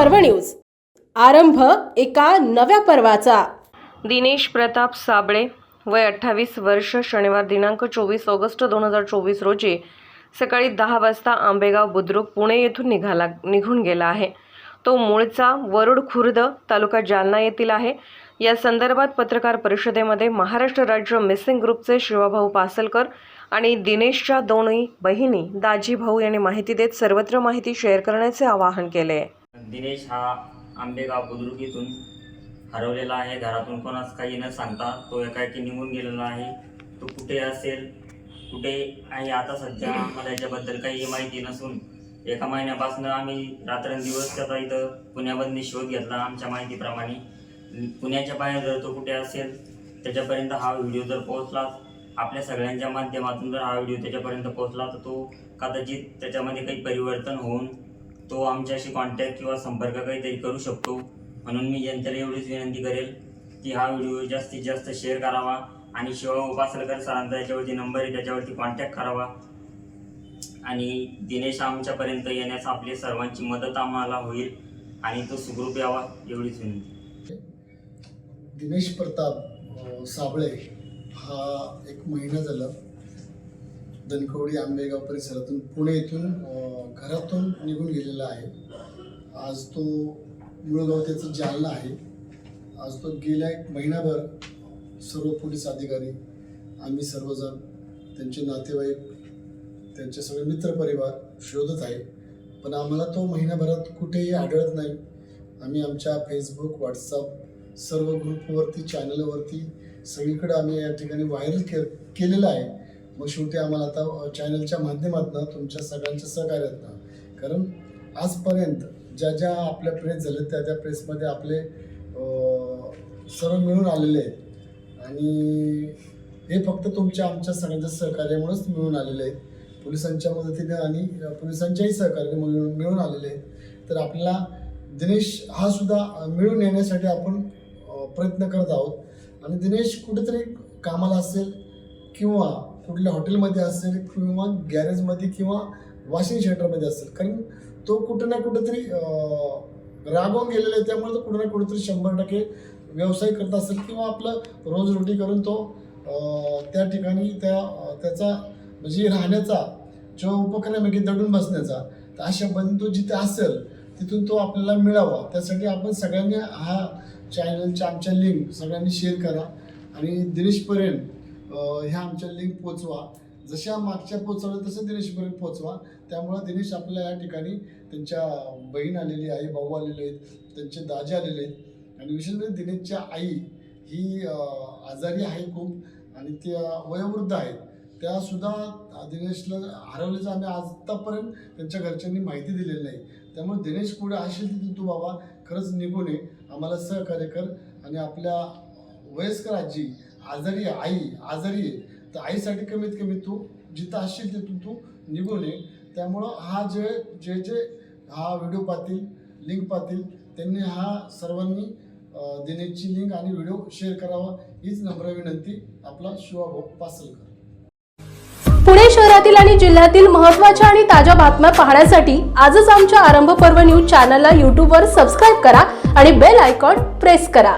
पर्व न्यूज. आरंभ एका नव्या पर्वाचा. दिनेश प्रताप साबळे वय अठ्ठावीस वर्ष शनिवार दिनांक चोवीस ऑगस्ट दोन हजार चोवीस रोजी सकाळी दहा वाजता आंबेगाव बुद्रुक पुणे येथून निघाला निघून गेला आहे. तो मूळचा वरुड खुर्द तालुका जालना येथील आहे. या संदर्भात पत्रकार परिषदेमध्ये महाराष्ट्र राज्य मिसिंग ग्रुपचे शिवाभाऊ पासलकर आणि दिनेशच्या दोन्ही बहिणी दाजी भाऊ यांनी माहिती देत सर्वत्र माहिती शेअर करण्याचे आवाहन केले. आहे दिनेश हा आंबेगाव बुद्रुक इथून हरवलेला आहे. घरातून कोणास काही न सांगता तो एकाएकी निघून गेलेला आहे. तो कुठे असेल कुठे आहे आता सध्या आम्हाला याच्याबद्दल काही माहिती नसून एका महिन्यापासून आम्ही रात्रंदिवस त्याचा इथं पुण्यामध्ये शोध घेतला आमच्या माहितीप्रमाणे. पुण्याच्या बाहेर जर तो कुठे असेल त्याच्यापर्यंत हा व्हिडिओ जर पोहोचला आपल्या सगळ्यांच्या माध्यमातून जर हा व्हिडिओ त्याच्यापर्यंत पोहोचला तर तो कदाचित त्याच्यामध्ये काही परिवर्तन होऊन तो आमच्याशी कॉन्टॅक्ट किंवा संपर्क काहीतरी करू शकतो. म्हणून मी जनतेला एवढीच विनंती करेल की हा व्हिडिओ जास्तीत जास्त शेअर करावा आणि शिवा उपासलकर सरांचा याच्यावरती नंबर आहे त्याच्यावरती कॉन्टॅक्ट करावा. आणि दिनेश आमच्यापर्यंत येण्यास आपली सर्वांची मदत आम्हाला होईल आणि तो सुखरूप यावा एवढीच विनंती. दिनेश प्रताप साबळे हा एक महिना झाला. दनकवडी आंबेगाव परिसरातून पुणे येथून घरातून निघून गेलेला आहे. आज तो मुळगाव त्याचं जालना आहे. आज तो गेल्या एक महिनाभर सर्व पोलीस अधिकारी आम्ही सर्वजण त्यांचे नातेवाईक त्यांचे सगळे मित्रपरिवार शोधत आहे. पण आम्हाला तो महिन्याभरात कुठेही आढळत नाही. आम्ही आमच्या फेसबुक व्हॉट्सअप सर्व ग्रुपवरती चॅनलवरती सगळीकडे आम्ही या ठिकाणी व्हायरल के केलेलं आहे. मग शेवटी आम्हाला आता चॅनलच्या माध्यमातून तुमच्या सगळ्यांच्या सहकार्यातनं कारण आजपर्यंत ज्या ज्या आपल्या प्रेस झाल्या त्या त्या प्रेसमध्ये आपले सर्व मिळून आलेले आहेत. आणि हे फक्त तुमच्या आमच्या सगळ्यांच्या सहकार्यामुळेच मिळून आलेले आहेत. पोलिसांच्या मदतीने आणि पोलिसांच्याही सहकार्याने मिळून मिळून आलेले आहेत. तर आपल्याला दिनेश हा सुद्धा मिळून येण्यासाठी आपण प्रयत्न करत आहोत. आणि दिनेश कुठेतरी कामाला असेल किंवा कुठल्या हॉटेलमध्ये असेल किंवा गॅरेजमध्ये किंवा वॉशिंग सेंटरमध्ये असेल. कारण तो कुठं ना कुठंतरी राबवून गेलेला आहे. त्यामुळे तो कुठं ना कुठंतरी शंभर टक्के व्यवसाय करत असेल किंवा आपलं रोजरोटी करून तो त्या ठिकाणी त्या त्याचा म्हणजे राहण्याचा जो उपक्रम आहे की दडून बसण्याचा तर अशा बंधू जिथे असेल तिथून तो आपल्याला मिळावा. त्यासाठी आपण सगळ्यांनी हा चॅनलच्या आमच्या लिंक सगळ्यांनी शेअर करा. आणि दिनेशपर्यंत ह्या आमच्या लिंक पोचवा. जशा मागच्या पोचवल्या तसं दिनेशपर्यंत पोचवा. त्यामुळं दिनेश आपल्या या ठिकाणी त्यांच्या बहीण आलेली आई भाऊ आलेले आहेत त्यांचे दाजे आलेले आहेत. आणि विशेष म्हणजे दिनेशच्या आई ही आजारी आहे खूप आणि त्या वयोवृद्ध आहेत त्यासुद्धा दिनेशला हरवल्याचं आम्ही आजतापर्यंत त्यांच्या घरच्यांनी माहिती दिलेली नाही. त्यामुळे दिनेश पुढे असेल तिथे तू बाबा खरंच निघून ये. आम्हाला सहकार्य कर आणि आपल्या वयस्कर आजी आजारी आहे आई आजारी आहे. तर आईसाठी कमीत कमी तू जिथं असशील तिथून तू निघून ये. त्यामुळं हा जे जे जे हा व्हिडिओ पाहतील लिंक पाहतील त्यांनी हा सर्वांनी देण्याची लिंक आणि व्हिडिओ शेअर करावा हीच नम्र विनंती आपला शिवाभाऊ पासलकर. पुणे शहरातील आणि जिल्ह्यातील महत्त्वाच्या आणि ताज्या बातम्या पाहण्यासाठी आजच आमच्या आरंभ पर्व न्यूज चॅनलला यूट्यूबवर सबस्क्राईब करा आणि बेल आयकॉन प्रेस करा.